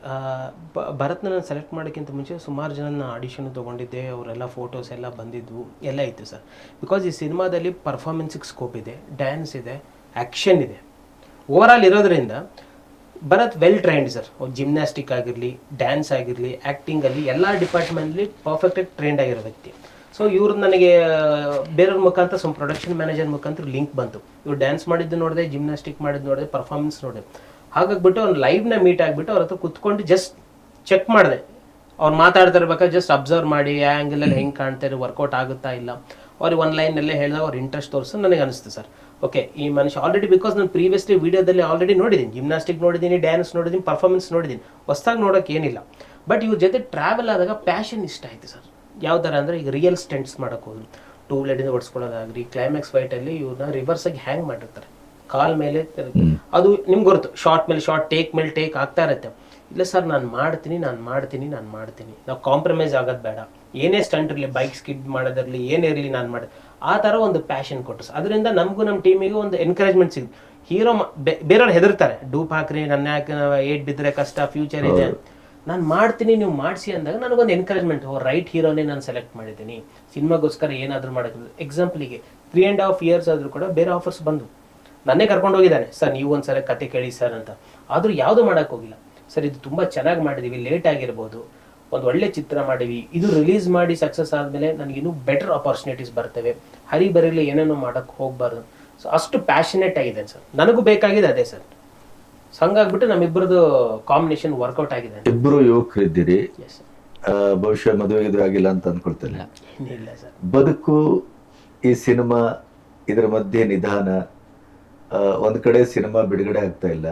ಭರತ್ನ ನಾನು ಸೆಲೆಕ್ಟ್ ಮಾಡೋಕ್ಕಿಂತ ಮುಂಚೆ ಸುಮಾರು ಜನ ಆಡಿಷನ್ ತೊಗೊಂಡಿದ್ದೆ ಅವರೆಲ್ಲ ಫೋಟೋಸ್ ಎಲ್ಲ ಬಂದಿದ್ವು ಎಲ್ಲ ಇತ್ತು ಸರ್ ಬಿಕಾಸ್ ಈ ಸಿನಿಮಾದಲ್ಲಿ ಪರ್ಫಾರ್ಮೆನ್ಸಿಗೆ ಸ್ಕೋಪ್ ಇದೆ ಡ್ಯಾನ್ಸ್ ಇದೆ ಆ್ಯಕ್ಷನ್ ಇದೆ. ಓವರ್ ಆಲ್ ಇರೋದ್ರಿಂದ Bharat well trained sir gymnastic ಆಗಿರಲಿ ಡ್ಯಾನ್ಸ್ ಆಗಿರಲಿ ಆ್ಯಕ್ಟಿಂಗಲ್ಲಿ ಎಲ್ಲ ಡಿಪಾರ್ಟ್ಮೆಂಟ್ಲಿ ಪರ್ಫೆಕ್ಟಾಗಿ ಟ್ರೈನ್ಡ್ ಆಗಿರೋ ವ್ಯಕ್ತಿ. ಸೊ ಇವ್ರು ನನಗೆ ಬೇರೆಯವ್ರ ಮುಖಾಂತರ ಸ್ವಲ್ಪ ಪ್ರೊಡಕ್ಷನ್ ಮ್ಯಾನೇಜರ್ ಮುಖಾಂತರ ಲಿಂಕ್ ಬಂತು. ಇವ್ರು ಡ್ಯಾನ್ಸ್ ಮಾಡಿದ್ದು ನೋಡಿದೆ ಜಿಮ್ನಾಸ್ಟಿಕ್ ಮಾಡಿದ್ದು ನೋಡಿದೆ ಪರ್ಫಾರ್ಮೆನ್ಸ್ ನೋಡಿದೆ. ಹಾಗಾಗ್ಬಿಟ್ಟು ಅವ್ನು ಲೈವ್ನ ಮೀಟ್ ಆಗಿಬಿಟ್ಟು ಅವ್ರ ಹತ್ರ ಕುತ್ಕೊಂಡು ಜಸ್ಟ್ ಚೆಕ್ ಮಾಡಿದೆ. ಅವ್ರು ಮಾತಾಡ್ತಾ ಇರ್ಬೇಕಾದ್ರೆ ಜಸ್ಟ್ ಅಬ್ಸರ್ವ್ ಮಾಡಿ, ಆ ಆ್ಯಂಗಲಲ್ಲಿ ಹೆಂಗೆ ಕಾಣ್ತಾರೆ ವರ್ಕೌಟ್ ಆಗುತ್ತಾ ಇಲ್ಲ. ಅವ್ರಿಗೆ ಒಂದು ಲೈನಲ್ಲೇ ಹೇಳಿದಾಗ ಅವ್ರ ಇಂಟ್ರೆಸ್ಟ್ ತೋರಿಸು ನನಗೆ ಅನಿಸ್ತು ಸರ್ ಓಕೆ ಈ ಮನುಷ್ಯ ಆಲ್ರೆಡಿ ಬಿಕಾಸ್ ನಾನು ಪ್ರೀವಿಯಸ್ಲಿ ವೀಡಿಯೋದಲ್ಲಿ ಆಲ್ರೆಡಿ ನೋಡಿದ್ದೀನಿ ಜಿಮ್ನಾಸ್ಟಿಕ್ ನೋಡಿದ್ದೀನಿ ಡ್ಯಾನ್ಸ್ ನೋಡಿದ್ದೀನಿ ಪರ್ಫಾರ್ಮೆನ್ಸ್ ನೋಡಿದ್ದೀನಿ ಹೊಸ್ದಾಗಿ ನೋಡೋಕೆ ಏನಿಲ್ಲ. ಬಟ್ ಇವ್ರ ಜೊತೆ ಟ್ರಾವೆಲ್ ಆದಾಗ ಪ್ಯಾಷನ್ ಇಷ್ಟ ಆಯ್ತು ಸರ್. ಯಾವ ಥರ ಅಂದರೆ ಈಗ ರಿಯಲ್ ಸ್ಟೆಂಟ್ಸ್ ಮಾಡೋಕೆ ಹೋದ್ರು. ಟೂ ಬ್ಲೇಡಿಂದ ಓಡಿಸ್ಕೊಳ್ಳೋದಾಗ್ರಿ ಕ್ಲೈಮ್ಯಾಕ್ಸ್ ಫೈಟಲ್ಲಿ ಇವ್ರನ್ನ ರಿವರ್ಸಾಗಿ ಹ್ಯಾಂಗ್ ಮಾಡಿರ್ತಾರೆ. ಕಾಲ್ ಮೇಲೆ ಅದು ನಿಮ್ಗೆ ಗೊತ್ತು ಶಾರ್ಟ್ ಮೇಲೆ ಶಾರ್ಟ್ ಟೇಕ್ ಮೇಲೆ ಟೇಕ್ ಆಗ್ತಾ ಇರುತ್ತೆ. ಇಲ್ಲ ಸರ್ ನಾನು ಮಾಡ್ತೀನಿ ನಾನು ಮಾಡ್ತೀನಿ ನಾನು ಮಾಡ್ತೀನಿ. ನಾವು ಕಾಂಪ್ರಮೈಸ್ ಆಗೋದು ಬೇಡ. ಏನೇ ಸ್ಟಂಟ್ ಇರಲಿ ಬೈಕ್ ಸ್ಕಿಡ್ ಮಾಡೋದಿರಲಿ ಏನೇ ಇರಲಿ ನಾನು ಮಾಡಿ ಆ ಥರ ಒಂದು ಪ್ಯಾಷನ್ ಕೊಟ್ಟು ಸರ್ ಅದರಿಂದ ನಮಗೂ ನಮ್ಮ ಟೀಮಿಗೂ ಒಂದು ಎನ್ಕರೇಜ್ಮೆಂಟ್ ಸಿಗುತ್ತೆ ಹೀರೋ ಬೇರೆಯವ್ರು ಹೆದರ್ತಾರೆ. ಡೂಪ್ ಹಾಕ್ರಿ ನನ್ನ ಯಾಕೆ ಏಟ್ ಬಿದ್ದರೆ ಕಷ್ಟ ಫ್ಯೂಚರ್ ಇದೆ ನಾನು ಮಾಡ್ತೀನಿ ನೀವು ಮಾಡಿಸಿ ಅಂದಾಗ ನನಗೊಂದು ಎನ್ಕರೇಜ್ಮೆಂಟ್ ಓ ರೈಟ್ ಹೀರೋನೇ ನಾನು ಸೆಲೆಕ್ಟ್ ಮಾಡಿದ್ದೀನಿ. ಸಿನಿಮಾಗೋಸ್ಕರ ಏನಾದರೂ ಮಾಡೋಕ್ಕೆ ಎಕ್ಸಾಂಪಲಿಗೆ ತ್ರೀ ಆ್ಯಂಡ್ ಹಾಫ್ ಇಯರ್ಸ್ ಆದರೂ ಕೂಡ ಬೇರೆ ಆಫರ್ಸ್ ಬಂದು ನನ್ನೇ ಕರ್ಕೊಂಡು ಹೋಗಿದ್ದಾನೆ. ಸರ್ ನೀವು ಒಂದು ಸಲ ಕತೆ ಕೇಳಿ ಸರ್ ಅಂತ. ಆದರೂ ಯಾವುದು ಮಾಡೋಕ್ಕೋಗಿಲ್ಲ ಸರ್ ಇದು ತುಂಬ ಚೆನ್ನಾಗಿ ಮಾಡಿದ್ದೀವಿ ಲೇಟ್ ಆಗಿರ್ಬೋದು. ಒಂದು ಒಳ್ಳೆ ಚಿತ್ರ ಮಾಡಿವಿ. ಇದು ರಿಲೀಸ್ ಮಾಡಿ ಸಕ್ಸಸ್ ಆದಮೇಲೆ ನನಗೆ ಇನ್ನೂ ಬೆಟರ್ ಅಪರ್ಚುನಿಟೀಸ್ ಬರ್ತವೆ. ಹರಿ ಬರೀಲಿ ಏನೇನೋ ಮಾಡಕ್ ಹೋಗ್ಬಾರ್ದು. ಸೊ ಅಷ್ಟು ಪ್ಯಾಷನೇಟ್ ಆಗಿದೆ ಸರ್. ನನಗೂ ಬೇಕಾಗಿದೆ ಅದೇ ಸರ್. ಹಂಗಾಗ್ಬಿಟ್ಟು ನಮ್ಮಿಬ್ಬರದು ಕಾಂಬಿನೇಷನ್ ವರ್ಕೌಟ್ ಆಗಿದೆ. ಇಬ್ಬರು ಯುವಕರಿದ್ದೀರಿ. ಬಹುಶಃ ಮದುವೆ ಆಗಿಲ್ಲ ಅಂತ ಅನ್ಕೊಳ್ತೇನೆ. ಇಲ್ಲ ಸರ್. ಬದುಕು ಈ ಸಿನಿಮಾ ಇದರ ಮಧ್ಯೆ ನಿಧಾನ. ಒಂದು ಒಂದ್ ಕಡೆ ಸಿನಿಮಾ ಬಿಡುಗಡೆ ಆಗ್ತಾ ಇಲ್ಲ.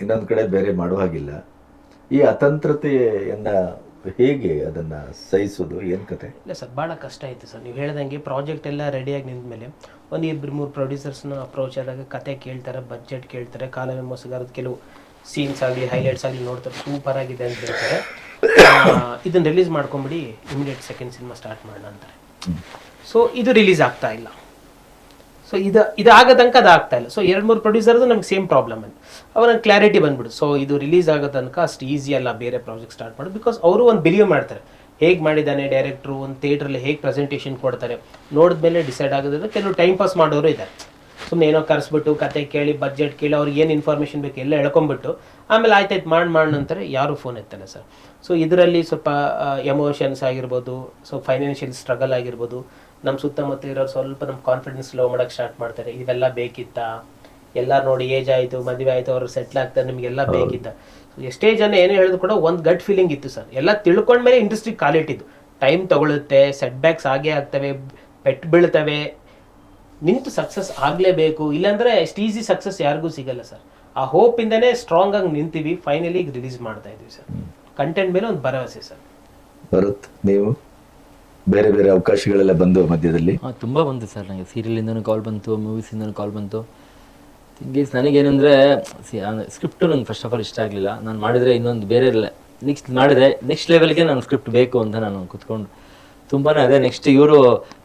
ಇನ್ನೊಂದ್ ಕಡೆ ಬೇರೆ ಮಾಡೋ ಹಾಗಿಲ್ಲ. ಈ ಅತಂತ್ರತೆಯನ್ನ ಹೇಗೆ ಅದನ್ನ ಸಹಿಸೋದು? ಏನು ಕತೆ? ಇಲ್ಲ ಸರ್ ಭಾಳ ಕಷ್ಟ ಆಯಿತು ಸರ್. ನೀವು ಹೇಳ್ದಂಗೆ ಪ್ರಾಜೆಕ್ಟ್ ಎಲ್ಲ ರೆಡಿಯಾಗಿ ನಿಂತ ಮೇಲೆ ಒಂದು ಇಬ್ಬರು ಮೂರು ಪ್ರೊಡ್ಯೂಸರ್ಸ್ನ ಅಪ್ರೋಚ್ ಆದಾಗ ಕತೆ ಕೇಳ್ತಾರೆ ಬಜೆಟ್ ಕೇಳ್ತಾರೆ ಕಾಲವೆ ಮೊಸಗಾರದ ಕೆಲವು ಸೀನ್ಸ್ ಆಗಲಿ ಹೈಲೈಟ್ಸ್ ಆಗಲಿ ನೋಡ್ತಾರೆ ಸೂಪರ್ ಆಗಿದೆ ಅಂತ ಹೇಳ್ತಾರೆ. ಇದನ್ನು ರಿಲೀಸ್ ಮಾಡ್ಕೊಂಬಿಡಿ ಇಮಿಡಿಯೇಟ್ ಸೆಕೆಂಡ್ ಸಿನಿಮಾ ಸ್ಟಾರ್ಟ್ ಮಾಡೋಣ ಅಂತಾರೆ. ಸೊ ಇದು ರಿಲೀಸ್ ಆಗ್ತಾ ಇಲ್ಲ. ಸೊ ಇದು ಇದು ಆಗೋ ತನಕ ಅದು ಆಗ್ತಾ ಇಲ್ಲ. ಸೊ ಎರಡು ಮೂರು ಪ್ರೊಡ್ಯೂಸರ್ದು ನಮ್ಗೆ ಸೇಮ್ ಪ್ರಾಬ್ಲಮ್ ಅಂತ ನಂಗೆ ಕ್ಲಾರಿಟಿ ಬಂದ್ಬಿಡು. ಸೊ ಇದು ರಿಲೀಸ್ ಆಗೋ ತನಕ ಅಷ್ಟು ಈಸಿ ಅಲ್ಲ ಬೇರೆ ಪ್ರಾಜೆಕ್ಟ್ ಸ್ಟಾರ್ಟ್ ಮಾಡೋದು ಬಿಕಾಸ್ ಅವರು ಒಂದು ಬಿಲೀವ್ ಮಾಡ್ತಾರೆ. ಹೇಗೆ ಮಾಡಿದ್ದಾನೆ ಡೈರೆಕ್ಟ್ರು ಒಂದು ಥಿಯೇಟ್ರಲ್ಲಿ ಹೇಗೆ ಪ್ರೆಸೆಂಟೇಷನ್ ಕೊಡ್ತಾರೆ? ನೋಡಿದ ಮೇಲೆ ಡಿಸೈಡ್ ಆಗೋದ್ರೆ ಕೆಲವು ಟೈಮ್ ಪಾಸ್ ಮಾಡೋರು ಇದ್ದಾರೆ. ಸುಮ್ಮನೆ ಏನೋ ಕರೆಸ್ಬಿಟ್ಟು ಕತೆ ಕೇಳಿ ಬಜೆಟ್ ಕೇಳಿ, ಅವ್ರಿಗೆ ಏನು ಇನ್ಫಾರ್ಮೇಷನ್ ಬೇಕು ಎಲ್ಲ ಎಳ್ಕೊಂಬಿಟ್ಟು ಆಮೇಲೆ ಆಯ್ತಾಯ್ತು ಮಾಡಿ ಮಾಡಿ ಅಂತಾರೆ ಯಾರು ಫೋನ್ ಎತ್ತಲ್ಲ ಸರ್. ಸೊ ಇದರಲ್ಲಿ ಸ್ವಲ್ಪ ಎಮೋಷನ್ಸ್ ಆಗಿರ್ಬೋದು ಸೊ ಫೈನಾನ್ಷಿಯಲ್ ಸ್ಟ್ರಗಲ್ ಆಗಿರ್ಬೋದು ನಮ್ಮ ಸುತ್ತಮುತ್ತ ಇರೋರು ಸ್ವಲ್ಪ ನಮ್ಮ ಕಾನ್ಫಿಡೆನ್ಸ್ ಲೋ ಮಾಡೋಕೆ ಸ್ಟಾರ್ಟ್ ಮಾಡ್ತಾರೆ. ಇವೆಲ್ಲ ಬೇಕಿತ್ತ? ಎಲ್ಲ ನೋಡಿ ಏಜ್ ಆಯಿತು ಮದುವೆ ಆಯಿತು ಅವ್ರು ಸೆಟ್ಲ್ ಆಗ್ತಾರೆ ನಿಮಗೆಲ್ಲ ಬೇಕಿತ್ತ? So, ಎಷ್ಟೇ ಜನ ಏನು ಹೇಳಿದ್ರು ಕೂಡ ಒಂದು ಗಟ್ ಫೀಲಿಂಗ್ ಇತ್ತು ಸರ್. ಎಲ್ಲ ತಿಳ್ಕೊಂಡ್ಮೇಲೆ ಇಂಡಸ್ಟ್ರಿ ಕಾಲಿಟ್ಟಿದ್ದು ಟೈಮ್ ತಗೊಳುತ್ತೆ ಸೆಟ್ ಬ್ಯಾಕ್ಸ್ ಆಗೇ ಆಗ್ತವೆ ಪೆಟ್ ಬೀಳ್ತವೆ. ನಿಂತು ಸಕ್ಸಸ್ ಆಗಲೇಬೇಕು. ಇಲ್ಲಾಂದರೆ ಎಷ್ಟು ಈಸಿ ಸಕ್ಸಸ್ ಯಾರಿಗೂ ಸಿಗಲ್ಲ ಸರ್. ಆ ಹೋಪ್ ಇಂದನೇ ಸ್ಟ್ರಾಂಗ್ ಆಗಿ ನಿಂತೀವಿ. ಫೈನಲಿ ರಿಲೀಸ್ ಮಾಡ್ತಾ ಇದೀವಿ ಸರ್. ಕಂಟೆಂಟ್ ಮೇಲೆ ಒಂದು ಭರವಸೆ ಸರ್. ಬರುತ್ತೆ ನೀವು? ಬೇರೆ ಬೇರೆ ಅವಕಾಶಗಳೆಲ್ಲ ಬಂದು ಮಧ್ಯದಲ್ಲಿ. ತುಂಬ ಬಂತು ಸರ್ ನನಗೆ ಸೀರಿಯಲಿಂದನೂ ಕಾಲ್ ಬಂತು ಮೂವೀಸಿಂದನೂ ಕಾಲ್ ಬಂತು. ತಿಂಗೀಸ್ ನನಗೇನೆಂದರೆ ಸ್ಕ್ರಿಪ್ಟು ನಂಗೆ ಫಸ್ಟ್ ಆಫ್ ಆಲ್ ಇಷ್ಟ ಆಗಲಿಲ್ಲ. ನಾನು ಮಾಡಿದರೆ ಇನ್ನೊಂದು ಬೇರೆ ನೆಕ್ಸ್ಟ್ ಮಾಡಿದೆ ನೆಕ್ಸ್ಟ್ ಲೆವೆಲ್ಗೆ ನಾನು ಸ್ಕ್ರಿಪ್ಟ್ ಬೇಕು ಅಂತ ನಾನು ಕುತ್ಕೊಂಡು ತುಂಬಾ ಅದೇ ನೆಕ್ಸ್ಟ್ ಇವರು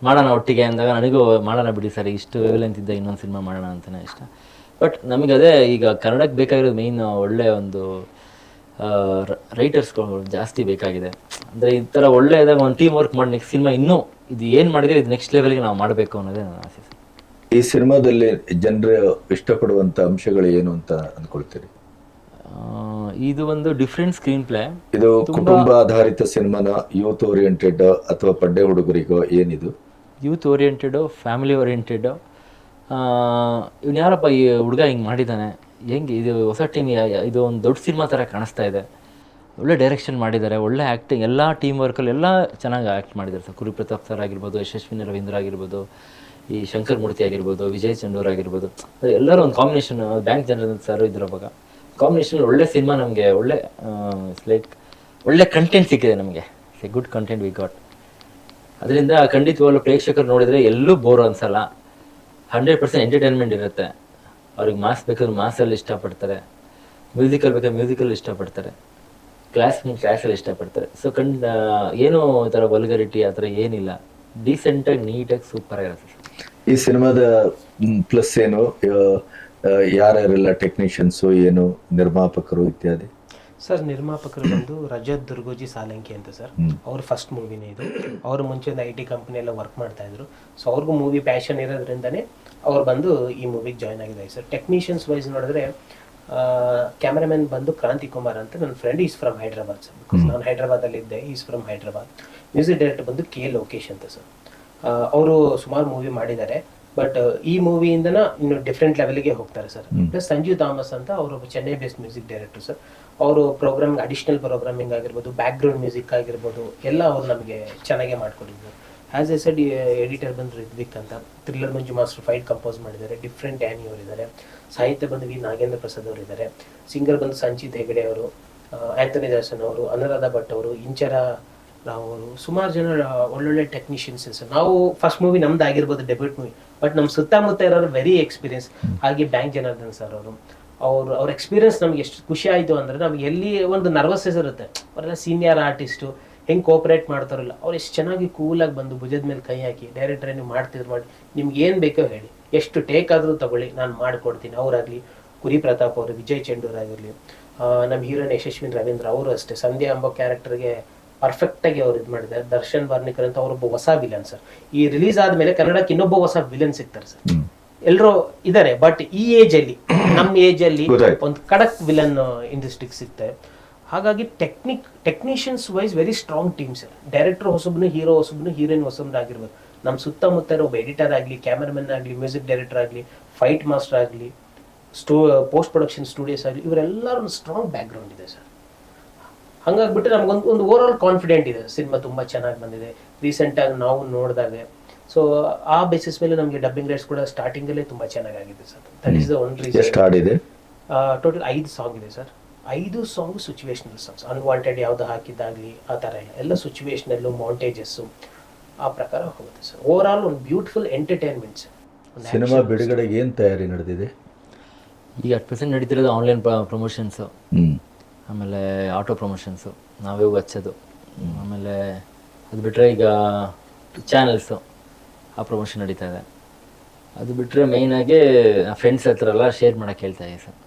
ಮಾಡೋಣ ಒಟ್ಟಿಗೆ ಅಂದಾಗ ನನಗೂ ಮಾಡೋಣ ಬಿಡಿ ಸರ್, ಇಷ್ಟು ಲೆವೆಲ್ ಅಂತಿದ್ದ ಇನ್ನೊಂದು ಸಿನಿಮಾ ಮಾಡೋಣ ಅಂತಲೇ ಇಷ್ಟ. ಬಟ್ ನಮಗೆ ಅದೇ ಈಗ ಕನ್ನಡಕ್ಕೆ ಬೇಕಾಗಿರೋದು ಮೇಯ್ನ್ ಒಳ್ಳೆ ಒಂದು ರೈಟರ್ಸ್ಗಳು ಜಾಸ್ತಿ ಬೇಕಾಗಿದೆ. ಅಂದರೆ ಈ ಥರ ಒಳ್ಳೆಯದಾಗ ಒಂದು ಟೀಮ್ ವರ್ಕ್ ಮಾಡಿ ನೆಕ್ಸ್ಟ್ ಸಿನಿಮಾ ಇನ್ನೂ ಇದು ಏನು ಮಾಡಿದ್ರೆ ಇದು ನೆಕ್ಸ್ಟ್ ಲೆವೆಲ್ಗೆ ನಾವು ಮಾಡಬೇಕು ಅನ್ನೋದೇ ನನ್ನ ಆಸೆ ಸರ್. ಈ ಸಿನಿಮಾದಲ್ಲಿ ಜನರು ಇಷ್ಟಪಡುವಂತ ಅಂಶಗಳು ಏನು ಅಂತ ಅಂದ್ಕೊಳ್ತೀರಿ ಇದು ಒಂದು ಡಿಫ್ರೆಂಟ್ ಸ್ಕ್ರೀನ್ ಪ್ಲೇ ಇದು ಕುಟುಂಬ ಆಧಾರಿತ ಸಿನಿಮಾನ ಯೂತ್ ಓರಿಯೆಂಟೆಡ್ ಅಥವಾ ಪಡ್ಡೆ ಹುಡುಗರಿಗೋ ಏನಿದು? ಯೂತ್ ಓರಿಯೆಂಟೆಡು ಫ್ಯಾಮಿಲಿ ಓರಿಯೆಂಟೆಡು ಇವ್ನು ಯಾರಪ್ಪ ಈ ಹುಡುಗ ಹಿಂಗೆ ಮಾಡಿದ್ದಾನೆ ಹೆಂಗೆ ಇದು ಹೊಸ ಟೀಮ್ ಇದು ಒಂದು ದೊಡ್ಡ ಸಿನಿಮಾ ಥರ ಕಾಣಿಸ್ತಾ ಇದೆ. ಒಳ್ಳೆ ಡೈರೆಕ್ಷನ್ ಮಾಡಿದ್ದಾರೆ, ಒಳ್ಳೆ ಆ್ಯಕ್ಟಿಂಗ್ ಎಲ್ಲ ಟೀಮ್ ವರ್ಕಲ್ಲಿ ಎಲ್ಲ ಚೆನ್ನಾಗಿ ಆ್ಯಕ್ಟ್ ಮಾಡಿದ್ದಾರೆ ಸರ್. ಕುರಿ ಪ್ರತಾಪ್ ಸರ್ ಆಗಿರ್ಬೋದು, ಯಶಸ್ವಿನಿ ರವೀಂದ್ರ ಆಗಿರ್ಬೋದು, ಈ ಶಂಕರ್ ಮೂರ್ತಿ ಆಗಿರ್ಬೋದು, ವಿಜಯ್ ಚಂಡೂರ್ ಆಗಿರ್ಬೋದು. ಎಲ್ಲರೂ ಒಂದು ಕಾಂಬಿನೇಷನ್ ಬ್ಯಾಂಕ್ ಜನರಲ್ ಸರ್ ಇದ್ರ ಅವಾಗ. ಕಾಂಬಿನೇಷನ್ ಒಳ್ಳೆ ಸಿನಿಮಾ ನಮಗೆ, ಒಳ್ಳೆ ಲೈಕ್ ಒಳ್ಳೆ ಕಂಟೆಂಟ್ ಸಿಕ್ಕಿದೆ ನಮಗೆ. ಗುಡ್ ಕಂಟೆಂಟ್ ವಿ ಗಾಟ್ ಅದರಿಂದ ಖಂಡಿತವಾಗ್ಲೂ ಪ್ರೇಕ್ಷಕರು ನೋಡಿದರೆ ಎಲ್ಲೂ ಬೋರ್ ಅನ್ಸಲ್ಲ. ಹಂಡ್ರೆಡ್ ಪರ್ಸೆಂಟ್ ಎಂಟರ್ಟೈನ್ಮೆಂಟ್ ಇರುತ್ತೆ. ಅವ್ರಿಗೆ ಮಾಸ್ ಬೇಕಾದ್ರೆ ಮಾಸಲ್ಲಿ ಇಷ್ಟಪಡ್ತಾರೆ ಮ್ಯೂಸಿಕಲ್ ಬೇಕಾದ್ರೆ ಮ್ಯೂಸಿಕಲ್ ಇಷ್ಟಪಡ್ತಾರೆ ಕ್ಲಾಸ್ ಕ್ಲಾಸಲ್ಲಿ ಇಷ್ಟಪಡ್ತಾರೆ. ಸೊ ಕಂಡ್ ಏನೂ ಥರ ವಲ್ಗರಿಟಿ ಆ ಥರ ಏನಿಲ್ಲ. ಡೀಸೆಂಟಾಗಿ ನೀಟಾಗಿ ಸೂಪರ್ ಆಗಿರುತ್ತೆ ಈ ಸಿನಿಮಾದ ಪ್ಲಸ್ ಏನು ಯಾರ್ಯಾರೆಲ್ಲ ಟೆಕ್ನಿಷಿಯನ್ಸು ಏನು ನಿರ್ಮಾಪಕರು ಇತ್ಯಾದಿ? ಸರ್ ನಿರ್ಮಾಪಕರು ಬಂದು ರಜತ್ ದುರ್ಗೋಜಿ ಸಾಲಂಕಿ ಅಂತ ಸರ್ ಅವ್ರ ಫಸ್ಟ್ ಮೂವಿನೇ ಇದು. ಅವರು ಮುಂಚೆ ಒಂದು ಐ ಟಿ ಕಂಪನಿ ಎಲ್ಲ ವರ್ಕ್ ಮಾಡ್ತಾ ಇದ್ರು. ಸೊ ಅವ್ರಿಗೂ ಮೂವಿ ಪ್ಯಾಷನ್ ಇರೋದ್ರಿಂದನೇ ಅವ್ರು ಬಂದು ಈ ಮೂವಿಗೆ ಜಾಯ್ನ್ ಆಗಿದ್ದಾರೆ ಸರ್. ಟೆಕ್ನಿಷಿಯನ್ಸ್ ವೈಸ್ ನೋಡಿದ್ರೆ ಕ್ಯಾಮ್ರಾಮನ್ ಬಂದು ಕ್ರಾಂತಿ ಕುಮಾರ್ ಅಂತ ನನ್ನ friend is from Hyderabad sir. Because ನಾನು ಹೈದ್ರಾಬಾದಲ್ಲಿ ಇದ್ದೆ is from Hyderabad. Music director ಬಂದು ಕೆ ಲೋಕೇಶ್ ಅಂತ ಸರ್. ಅವರು ಸುಮಾರು ಮೂವಿ ಮಾಡಿದ್ದಾರೆ. ಬಟ್ ಈ ಮೂವಿಯಿಂದನ ಇನ್ನು ಡಿಫ್ರೆಂಟ್ ಲೆವೆಲ್ಗೆ ಹೋಗ್ತಾರೆ ಸರ್. ಪ್ಲಸ್ ಸಂಜೀವ್ ಥಾಮಸ್ ಅಂತ ಅವರು Chennai based music director sir. ಅವರು ಪ್ರೋಗ್ರಾಮ್ ಅಡಿಷನಲ್ ಪ್ರೋಗ್ರಾಮಿಂಗ್ ಆಗಿರ್ಬೋದು ಬ್ಯಾಕ್ ಗ್ರೌಂಡ್ ಮ್ಯೂಸಿಕ್ ಆಗಿರ್ಬೋದು ಎಲ್ಲ ಅವ್ರು ನಮಗೆ ಚೆನ್ನಾಗೇ ಮಾಡಿಕೊಟ್ಟಿದ್ರು. ಆ್ಯಸ್ ಎ ಸೆಡ್ ಎಡಿಟರ್ ಬಂದು ರಿದ್ವಿಕ್ ಅಂತ thriller Manju master fight compose ಮಾಡಿದ್ದಾರೆ. ಡಿಫ್ರೆಂಟ್ ಆ್ಯನಿ ಅವರಿದ್ದಾರೆ. ಸಾಹಿತ್ಯ ಬಂದು ವಿ ನಾಗೇಂದ್ರ ಪ್ರಸಾದ್ ಅವರಿದ್ದಾರೆ. ಸಿಂಗರ್ ಬಂದು ಸಂಚಿತ್ ಹೆಗಡೆ ಅವರು ಆ್ಯಂಥನಿ ದಾಸನ್ ಅವರು ಅನುರಾಧ ಭಟ್ ಅವರು ಇಂಚರ ರಾವ್ ಅವರು ಸುಮಾರು ಜನ ಒಳ್ಳೊಳ್ಳೆ ಟೆಕ್ನಿಷಿಯನ್ಸ್ ಸರ್. ನಾವು ಫಸ್ಟ್ ಮೂವಿ ನಮ್ದು ಆಗಿರ್ಬೋದು ಡೆಬ್ಯೂಟ್ ಮೂವಿ ಬಟ್ ನಮ್ಮ ಸುತ್ತಮುತ್ತ ಇರೋರು ವೆರಿ ಎಕ್ಸ್ಪೀರಿಯನ್ಸ್ ಹಾಗೆ ಬ್ಯಾಂಕ್ ಜನಾರ್ದನ್ ಸರ್ ಅವರು. ಅವ್ರು, ಅವ್ರ ಎಕ್ಸ್ಪೀರಿಯನ್ಸ್ ನಮ್ಗೆ ಎಷ್ಟು ಖುಷಿ ಆಯಿತು ಅಂದರೆ ನಮ್ಗೆ ಎಲ್ಲಿ ಒಂದು ನರ್ವಸ್ನೆಸ್ ಇರುತ್ತೆ. ಅವರೆಲ್ಲ ಸೀನಿಯರ್ ಆರ್ಟಿಸ್ಟು ಹೆಂಗೆ ಕೋಪರೇಟ್ ಮಾಡ್ತಾರಲ್ಲ, ಅವ್ರು ಎಷ್ಟು ಚೆನ್ನಾಗಿ ಕೂಲಾಗಿ ಬಂದು ಭುಜದ ಮೇಲೆ ಕೈ ಹಾಕಿ ಡೈರೆಕ್ಟ್ರೇ ನೀವು ಮಾಡ್ತಿದ್ರು ಮಾಡಿ, ನಿಮ್ಗೆ ಏನು ಬೇಕೋ ಹೇಳಿ. ಎಷ್ಟು ಟೇಕ್ ಆದರೂ ತಗೊಳ್ಳಿ, ನಾನು ಮಾಡಿಕೊಡ್ತೀನಿ. ಅವರಾಗಲಿ, ಕುರಿ ಪ್ರತಾಪ್ ಅವರು, ವಿಜಯ್ ಚೆಂಡೂರ್ ಆಗಿರಲಿ ನಮ್ಮ ಹೀರೋನ್ ಯಶಸ್ವಿನ್ ರವೀಂದ್ರ ಅವರು ಅಷ್ಟೇ. ಸಂಧ್ಯಾ ಎಂಬ ಕ್ಯಾರೆಕ್ಟರ್ಗೆ ಪರ್ಫೆಕ್ಟಾಗಿ ಅವ್ರು ಇದು ಮಾಡಿದ್ದಾರೆ. ದರ್ಶನ್ ವಾರ್ನಿಕರ್ ಅಂತ ಅವರೊಬ್ಬ ಹೊಸ ವಿಲನ್ ಸರ್. ಈ ರಿಲೀಸ್ ಆದಮೇಲೆ ಕನ್ನಡಕ್ಕೆ ಇನ್ನೊಬ್ಬ ಹೊಸ ವಿಲನ್ ಸಿಗ್ತಾರೆ ಸರ್. ಎಲ್ಲರೂ ಇದ್ದಾರೆ ಬಟ್ ಈ ಏಜ್ ಅಲ್ಲಿ (clears throat) ನಮ್ಮ ಏಜ್ ಅಲ್ಲಿ ಒಂದು ಕಡಕ್ ವಿಲನ್ ಇಂಡಸ್ಟ್ರಿಗೆ ಸಿಗ್ತಾರೆ ಹಾಗಾಗಿ technique technicians wise very strong teams director ಹೊಸಬ್ನು hero ಹೊಸಬ್ನು ಹೀರೋಯಿನ್ ಹೊಸಬ್ನು ಆಗಿರ್ಬೋದು. ನಮ್ಮ ಸುತ್ತಮುತ್ತ ಇರೋ ಒಬ್ಬ ಎಡಿಟರ್ ಆಗಲಿ ಕ್ಯಾಮರಾಮನ್ ಆಗಲಿ ಮ್ಯೂಸಿಕ್ ಡೈರೆಕ್ಟರ್ ಆಗಲಿ ಫೈಟ್ ಮಾಸ್ಟರ್ ಆಗಲಿ ಸ್ಟೋ ಪೋಸ್ಟ್ ಪ್ರೊಡಕ್ಷನ್ ಸ್ಟುಡಿಯೋಸ್ ಆಗಲಿ ಇವರೆಲ್ಲರೂ ಒಂದು ಸ್ಟ್ರಾಂಗ್ ಬ್ಯಾಕ್ಗ್ರೌಂಡ್ ಇದೆ ಸರ್. ಹಂಗಾಗ್ಬಿಟ್ಟು ನಮ್ಗೊಂದು ಒಂದು ಓವರ್ ಆಲ್ ಕಾನ್ಫಿಡೆಂಟ್ ಇದೆ. ಸಿನಿಮಾ ತುಂಬ ಚೆನ್ನಾಗಿ ಬಂದಿದೆ. ರೀಸೆಂಟಾಗಿ ನಾವು ನೋಡಿದಾಗ ಸೊ ಆ ಬೇಸಿಸ್ ಮೇಲೆ ನಮಗೆ ಡಬ್ಬಿಂಗ್ ರೈಟ್ಸ್ ಕೂಡ ಸ್ಟಾರ್ಟಿಂಗಲ್ಲೇ ತುಂಬ ಚೆನ್ನಾಗಾಗಿದೆ sir. That is the one ಎಷ್ಟು ರೀಸನ್ ಹಾಡಿದೆ ಟೋಟಲ್ ಐದು ಸಾಂಗ್ ಇದೆ ಸರ್. ಐದು ಸಾಂಗ್ ಸಿಚುವೇಶನಲ್ ಸಾಂಗ್ಸ್ ಅನ್ವಾಂಟೆಡ್ ಯಾವ್ದು ಹಾಕಿದ್ದಾಗಲಿ ಆ ಥರ ಇಲ್ಲ ಎಲ್ಲ ಸಿಚುವೇಶನಲ್ಲು ಮೌಂಟೇಜಸ್ಸು ಆ ಪ್ರಕಾರ ಹೋಗುತ್ತೆ ಸರ್. ಓವರ್ ಆಲ್ ಒಂದು ಬ್ಯೂಟಿಫುಲ್ ಎಂಟರ್ಟೈನ್ಮೆಂಟ್ ಸರ್. ಸಿನಿಮಾ ಬಿಡುಗಡೆಗೆ ಏನು ತಯಾರಿ ನಡೆದಿದೆ? ಈಗ ಅಟ್ ಪ್ರೆಸೆಂಟ್ ನಡೀತಿರೋದು ಆನ್ಲೈನ್ ಪ್ರಮೋಷನ್ಸು ಹ್ಮ್. ಆಮೇಲೆ ಆಟೋ ಪ್ರಮೋಷನ್ಸು ನಾವೇ ಹೋಗಿ ಹಚ್ಚೋದು. ಆಮೇಲೆ ಅದು ಬಿಟ್ಟರೆ ಈಗ ಚಾನಲ್ಸು ಆ ಪ್ರಮೋಷನ್ ನಡೀತಾ ಇದೆ. ಅದು ಬಿಟ್ಟರೆ ಮೇಯ್ನಾಗಿ ಫ್ರೆಂಡ್ಸ್ ಹತ್ರ ಎಲ್ಲ ಶೇರ್ ಮಾಡೋಕ್ಕೆ ಹೇಳ್ತಾ ಇದೆ ಸರ್.